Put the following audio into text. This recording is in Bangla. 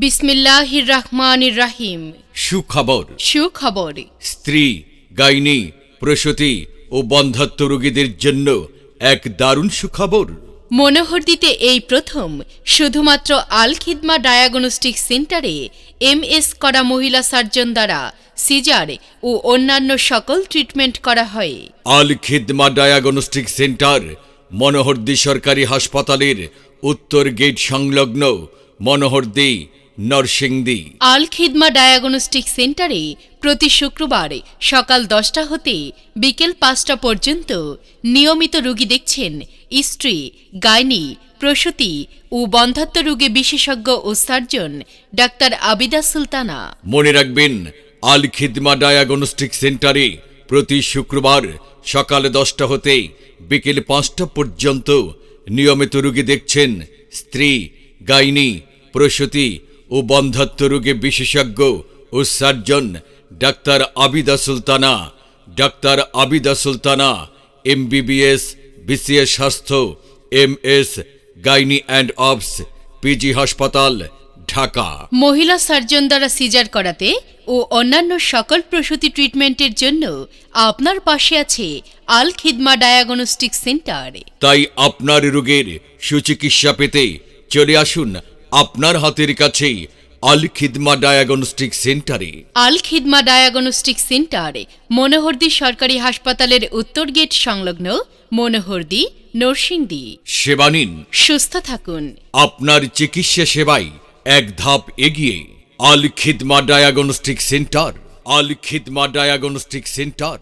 বিসমিল্লাহির রহমানির রাহিম সুখবর। সুখবর। স্ত্রী গাইনি প্রসূতি ও বন্ধাত্ম রোগীদের জন্য এক দারুণ সুখবর। মনোহরদিতে এই প্রথম শুধুমাত্র আল খিদমা ডায়াগনস্টিক সেন্টারে এমএস করা মহিলা সার্জন দ্বারা সিজার ও অন্যান্য সকল ট্রিটমেন্ট করা হয়। আল খিদমা ডায়াগনস্টিক সেন্টার মনোহরদি সরকারি হাসপাতালের উত্তর গেট সংলগ্ন মনোহরদি নরসিংদী। আল খিদমা ডায়াগনস্টিক সেন্টারে প্রতি শুক্রবার সকাল দশটা হতে বিকেল পাঁচটা পর্যন্ত নিয়মিত রোগী দেখছেন স্ত্রী গাইনি প্রসূতি ও বন্ধাত্ম রোগে বিশেষজ্ঞ ও সার্জন ডাক্তার আবিদা সুলতানা। মনে রাখবেন আল খিদমা ডায়াগনস্টিক সেন্টারে প্রতি শুক্রবার সকাল দশটা হতে বিকেল পাঁচটা পর্যন্ত নিয়মিত রোগী দেখছেন স্ত্রী গাইনি প্রসূতি ও বন্ধাত্ম রোগে বিশেষজ্ঞ ও surgeon doctor Abida Sultana doctor Abida Sultana MBBS BCS স্বাস্থ্য M S gynae and obs PG হাসপাতাল ঢাকা। মহিলা সার্জন দ্বারা সিজার করাতে ও অন্যান্য সকল প্রসূতি ট্রিটমেন্টের জন্য আপনার পাশে আছে আল খিদমা ডায়াগনস্টিক সেন্টার। তাই আপনার রোগের সুচিকিৎসা পেতে চলে আসুন আপনার হাতের কাছেই আল খিদমা ডায়াগনস্টিক সেন্টারে। আল খিদমা ডায়াগনস্টিক সেন্টার মনোহরদি সরকারি হাসপাতালের উত্তর গেট সংলগ্ন মনোহরদি নরসিংদী। সেবা নিন। সুস্থ থাকুন। আপনার চিকিৎসা সেবায় এক ধাপ এগিয়ে Al Khidma diagnostic centre Al Khidma diagnostic centre.